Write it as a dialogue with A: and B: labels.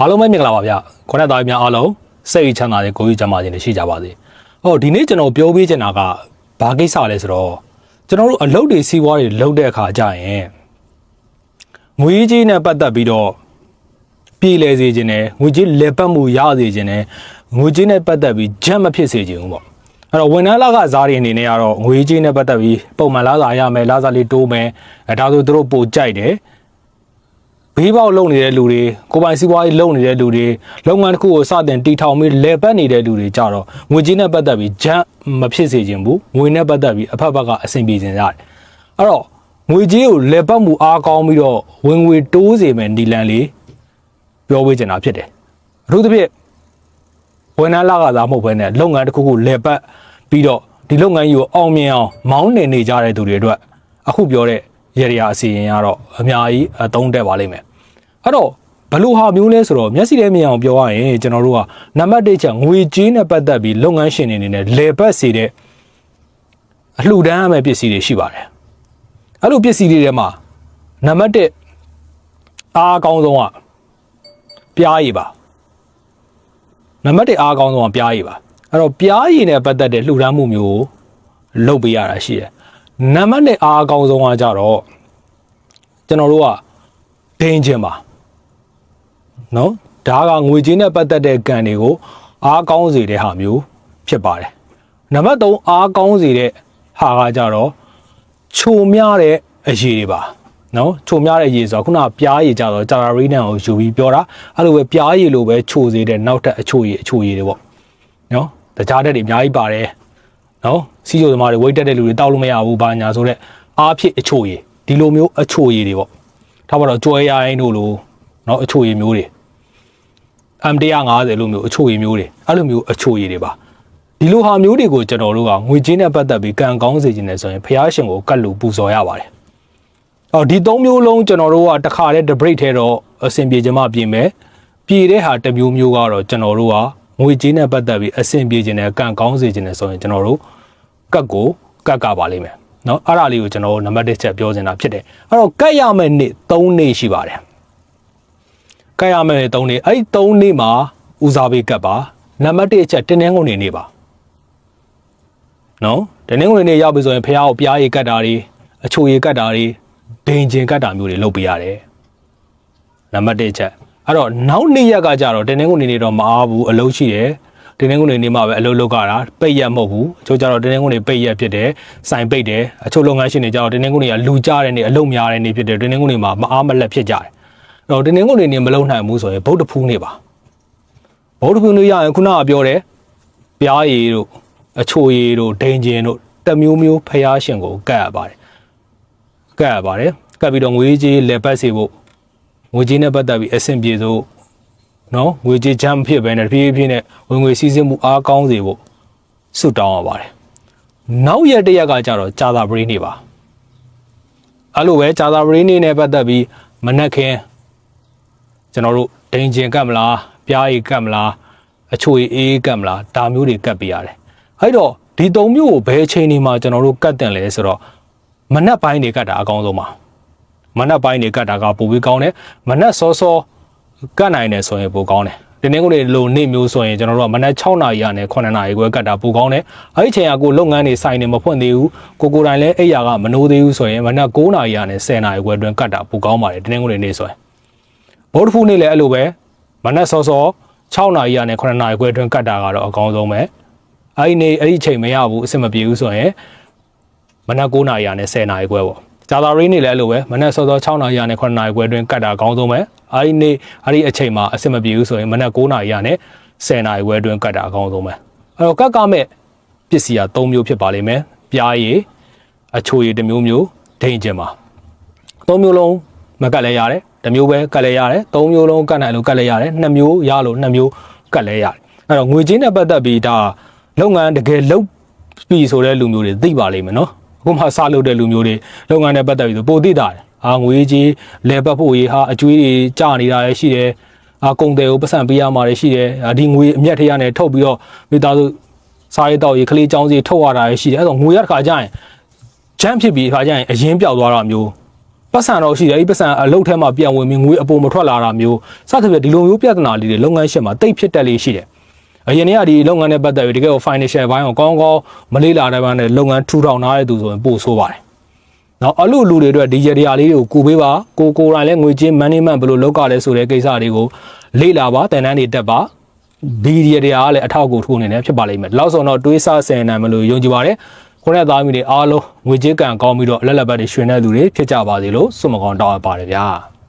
A: အားလုံးပဲမင်္ဂလာပါဗျခေါင်းသားများအားလုံးစိတ်ချမ်းသာတဲ့ကိုယ်ကြီးချမ်းသာခြင်းတွေရှိကြပါစေဟောဒီနေ့ကျွန်တော်ပြောပေးချင်တာကဘာကိစ္စလဲဆိုတော့ကျွန်တော်တို့အလုပ်တွေစီးပွားတွေလုပ်တဲ့အခါကျရင်ငွေကြီးနဲ့ပတ်သက်ပြီးတော့ပြည်လဲစေခြင်းနဲ့ငွေကြီးလက်ပတ်မှုရစေခြင်းနဲ့ငွေကြီးနဲ့ပတ်သက်ပြီးဂျက်မဖြစ်စေခြင်းဘူးပေါ့အဲ့တော့ဝန်ထမ်းလကစားတွေအနေနဲ့ကတော့ငွေကြီးနဲ့ပတ်သက်ပြီးပုံမှန်လာစားရမယ်လာစားလေးတိုးမယ်အဲဒါဆိုသူတို့ပိုကြိုက်တယ် ဘေးပေါက်လုံနေတဲ့လူတွေကိုယ်ပိုင်စီးပွားရေးလုပ်နေတဲ့လူတွေလုပ်ငန်းတစ်ခုကိုစတင်တီထောင်ပြီးလဲပတ်နေတဲ့လူတွေကြတော့ငွေကြေးနဲ့ပတ်သက်ပြီးဂျမ်းမဖြစ်စေခြင်းဘူးငွေနဲ့ပတ်သက်ပြီးအဖက်ဖက်ကအဆင်ပြေခြင်းရတယ်အဲ့တော့ငွေကြေးကိုလဲပတ်မှုအားကောင်းပြီးတော့ဝင်ငွေတိုးစေမယ်နီလန်လေးပြောပေးချင်တာဖြစ်တယ်အထူးသဖြင့်ဝန်ထမ်းလကစားမဟုတ်ဘဲနဲ့လုပ်ငန်းတစ်ခုခုလဲပတ်ပြီးတော့ဒီလုပ်ငန်းကြီးကိုအောင်မြင်အောင်မောင်းနေနေကြတဲ့သူတွေအတွက်အခုပြောတဲ့ရေရာအစီရင်ကတော့အများကြီးအသုံးတက်ပါလိမ့်မယ် အဲ့တော့ဘလို့ဟာမျိုးလဲဆိုတော့မျက်စိထဲမြင်အောင်ပြောရရင်ကျွန်တော်တို့ကနံပါတ်1ချက်ငွေကြေးနဲ့ပတ်သက်ပြီးလုပ်ငန်းရှင်တွေအနေနဲ့လေပတ်စေတဲ့အလှူဒန်းရမယ့်ပစ္စည်းတွေရှိပါတယ်အဲ့လိုပစ္စည်းတွေထဲမှာနံပါတ်1အားအကောင်းဆုံးကပြားရည်ပါနံပါတ်1အားအကောင်းဆုံးကပြားရည်ပါအဲ့တော့ပြားရည်နဲ့ပတ်သက်တဲ့လှူဒန်းမှုမျိုးကိုလုပ်ပေးရတာရှိတယ်နံပါတ်2အားအကောင်းဆုံးကကြတော့ကျွန်တော်တို့ကဒိန်ခြင်းပါ နော်ဒါကငွေကြေးနဲ့ပတ်သက်တဲ့ကံတွေကိုအားကောင်းစေတဲ့ဟာမျိုးဖြစ်ပါတယ်နံပါတ်3အားကောင်းစေတဲ့ဟာကကြတော့ချိုများတဲ့အရေးတွေပါနော်ချိုများတဲ့အရေးဆိုတော့ခုနကပြားရည်ကြတော့ဂျာရာရီနန်ကိုယူပြီးပြောတာအဲ့လိုပဲပြားရည်လိုပဲချိုစေတဲ့နောက်ထပ်အချိုရည်အချိုရည်တွေပေါ့နော်တခြားတဲ့တွေအများကြီးပါတယ်နော်စီးချိုသမားတွေဝိတ်တက်တဲ့လူတွေတောက်လို့မရဘူးဘာညာဆိုတော့အားဖြစ်အချိုရည်ဒီလိုမျိုးအချိုရည်တွေပေါ့ထားပါတော့ကြွယ်ရိုင်းတို့လို နော်အချိုရည်မျိုးတွေ M150 လို့မျိုးအချိုရည်မျိုးတွေအဲ့လိုမျိုးအချိုရည်တွေပါဒီလိုဟာမျိုးတွေကိုကျွန်တော်တို့ကငွေကြေးနဲ့ပတ်သက်ပြီးကံကောင်းစေခြင်းနဲ့ဆိုရင်ဖះရှင်ကိုကတ်လို့ပူဇော်ရပါတယ်။အော်ဒီ၃မျိုးလုံးကျွန်တော်တို့ကတစ်ခါတည်း the break ထဲတော့အဆင်ပြေခြင်းမပြင်မယ်။ပြေတဲ့ဟာတစ်မျိုးမျိုးကတော့ကျွန်တော်တို့ကငွေကြေးနဲ့ပတ်သက်ပြီးအဆင်ပြေခြင်းနဲ့ကံကောင်းစေခြင်းနဲ့ဆိုရင်ကျွန်တော်တို့ကတ်ကိုကတ်ကပါလိမ့်မယ်။နော်အဲ့ဒါလေးကိုကျွန်တော်တို့နံပါတ်၁ချက်ပြောနေတာဖြစ်တယ်။အဲ့တော့ကတ်ရမယ့်နေ့၃နေ့ရှိပါတယ်။ ကတ်ရမယ့်နေ့3နေ့အဲ့ဒီ3နေ့မှာဦးစားပေးကတ်ပါနံပါတ်1ချက်တင်းနှင်းကုန်နေနေပါနော်တင်းနှင်းကုန်နေနေရောက်ပြီဆိုရင်ဖះကိုပြားရည်ကတ်တာတွေအချိုရည်ကတ်တာတွေဒိန်ကျင်ကတ်တာမျိုးတွေလုပ်ပေးရတယ်နံပါတ်1ချက်အဲ့တော့နောက်နေ့ရက်ကကြတော့တင်းနှင်းကုန်နေနေတော့မအားဘူးအလုပ်ရှိတယ်တင်းနှင်းကုန်နေနေမှပဲအလုပ်လုပ်ကြတာပိတ်ရက်မဟုတ်ဘူးအချို့ကြတော့တင်းနှင်းကုန်နေပိတ်ရက်ဖြစ်တယ်စိုင်ပိတ်တယ်အချို့လုပ်ငန်းရှင်တွေကြတော့တင်းနှင်းကုန်တွေကလူကြတဲ့နေအလုပ်များတဲ့နေဖြစ်တယ်တင်းနှင်းကုန်တွေမှာမအားမလက်ဖြစ်ကြတယ်အဲ့ တော့တင်းနှင်းကုန်တွေနေမလုံနိုင်ဘူးဆိုရင်ဗုဒ္ဓဖူးနေပါဗုဒ္ဓဖူးနေရရင်ခုနကပြောတယ်ပြားရည်တို့အချိုရည်တို့ဒိန်ကျင်တို့တစ်မျိုးမျိုးဖျားရှင်ကိုကတ်ရပါတယ်ကတ်ရပါတယ်ကတ်ပြီးတော့ငွေကြေးလက်ပတ်စေဖို့ငွေကြေးနဲ့ပတ်သက်ပြီးအဆင်ပြေဆုံးနော်ငွေကြေးချမ်းမဖြစ်ပဲနဲ့တဖြည်းဖြည်းနဲ့ဝင်ငွေစည်းစိမ်မှုအားကောင်းစေဖို့ဆုတောင်းရပါတယ်နောက်ရက်တစ်ရက်ကကြတော့ဂျာသာပရိနေပါအဲ့လိုပဲဂျာသာပရိနေနဲ့ပတ်သက်ပြီးမနက်ခင်း ကျွန်တော်တို့ဒိန်ကျင်ကတ်မလားပြားရည်ကတ်မလားအချိုရည်အေးကတ်မလားဒါမျိုးတွေကတ်ပြရတယ်အဲ့တော့ဒီသုံးမျိုးကိုဘယ်အချိန်ဒီမှာကျွန်တော်တို့ကတ်တင်လဲဆိုတော့မနက်ပိုင်းတွေကတ်တာအကောင်းဆုံးပါမနက်ပိုင်းတွေကတ်တာကပိုပြီးကောင်းတယ်မနက်စောစောကတ်နိုင်တယ်ဆိုရင်ပိုကောင်းတယ်။တင်းတင်းကိုတွေလိုနေ့မျိုးဆိုရင်ကျွန်တော်တို့ကမနက်6နာရီကနေ9နာရီခွဲကတ်တာပိုကောင်းတယ်။အဲ့ဒီချိန်ကကိုလုပ်ငန်းတွေစိုင်နေမဖွင့်သေးဘူး။ကိုကိုယ်တိုင်လည်းအိယာကမနိုးသေးဘူးဆိုရင်မနက်9နာရီကနေ10နာရီခွဲအတွင်းကတ်တာပိုကောင်းပါတယ်တင်းတင်းကိုတွေနေ့ဆိုရင်။ ဘော်ဒဖူးနေ့လည်းအဲ့လိုပဲမနက်စောစော6နာရီကနေ9နာရီခွဲအတွင်းကတ်တာကတော့အကောင်းဆုံးပဲ။အဲ့ဒီနေ့အဲ့ဒီချိန်မရဘူးအဆင်မပြေဘူးဆိုရင်မနက်9နာရီကနေ10နာရီခွဲပေါ့။ဂျာသာရေးနေလည်းအဲ့လိုပဲမနက်စောစော6နာရီကနေ9နာရီခွဲအတွင်းကတ်တာအကောင်းဆုံးပဲ။အဲ့ဒီနေ့အဲ့ဒီအချိန်မှာအဆင်မပြေဘူးဆိုရင်မနက်9နာရီကနေ10နာရီခွဲအတွင်းကတ်တာအကောင်းဆုံးပဲ။အဲ့တော့ကတ်ကမဲ့ပစ္စည်းက3မျိုးဖြစ်ပါလိမ့်မယ်။ပြားရည်အချိုရည်တစ်မျိုးမျိုးဒိန်ကျင်ပါ။3မျိုးလုံးမကတ်လဲရတယ်။ တစ်မျိုးပဲကတ်လဲရတယ်။3မျိုးလုံးကတ်နိုင်လို့ကတ်လဲရတယ်။2မျိုးရလို့2မျိုးကတ်လဲရတယ်။အဲ့တော့ငွေကြေးနဲ့ပတ်သက်ပြီးဒါလုပ်ငန်းတကယ်လုပ်ပြီဆိုတဲ့လူမျိုးတွေသိပါလိမ့်မယ်နော်။အခုမှစလုပ်တဲ့လူမျိုးတွေလုပ်ငန်းနဲ့ပတ်သက်ပြီးဆိုပိုသိတာတယ်။အာငွေကြီးလဲပတ်ဖို့ရေးဟာအကျွေးတွေကျနေတာလည်းရှိတယ်။အာကုန်တယ်ကိုပတ်စံပေးရမှာလည်းရှိတယ်။အာဒီငွေအမျက်ထရနဲ့ထုတ်ပြီးတော့မိသားစုစားရတော့ရေကလေးចောင်းစီထုတ်ရတာလည်းရှိတယ်။အဲ့တော့ငွေရတစ်ခါကျရင်ဂျမ်းဖြစ်ပြီးခါကျရင်အရင်ပြောက်သွားတာမျိုး ပတ်စံတော့ရှိတယ်အဲ့ဒီပတ်စံအလုတ်ထဲမှာပြန်ဝင်ပြီးငွေအပေါ်မထွက်လာတာမျိုးစသဖြင့်ဒီလိုမျိုးပြဿနာလေးတွေလုပ်ငန်းရှင်မှာတိတ်ဖြစ်တက်လေးရှိတယ်အရင်ကဒီလုပ်ငန်းနဲ့ပတ်သက်ပြီးတကယ်ကို financial ဘိုင်းကိုကောင်းကောင်းမလေးလာတဲ့ဘက်နဲ့လုပ်ငန်းထူထောင်ထားတဲ့သူဆိုရင်ပို့ဆိုးပါတယ်။နောက်အလူလူတွေအတွက်ဒီရတရားလေးတွေကိုကူပေးပါကိုကိုယ်တိုင်လည်းငွေချင်း management ဘယ်လိုလုပ်ကြလဲဆိုတဲ့ကိစ္စတွေကိုလေ့လာပါတန်တန်းတွေတက်ပါဒီရတရားကလည်းအထောက်အကူထိုးနေတယ်ဖြစ်ပါလိမ့်မယ်။လောက်ဆုံးတော့တွေးဆဆင်နိုင်မလို့ယုံကြည်ပါတယ်။ ခုနကသားမိတွေအားလုံးငွေကြေးကံကောင်းပြီးတော့အလက်လက်ပတ်တွေရှင်တဲ့သူတွေဖြစ်ကြပါစေလို့ဆုမကောင်းတောင်းအပ်ပါတယ်ဗျာ။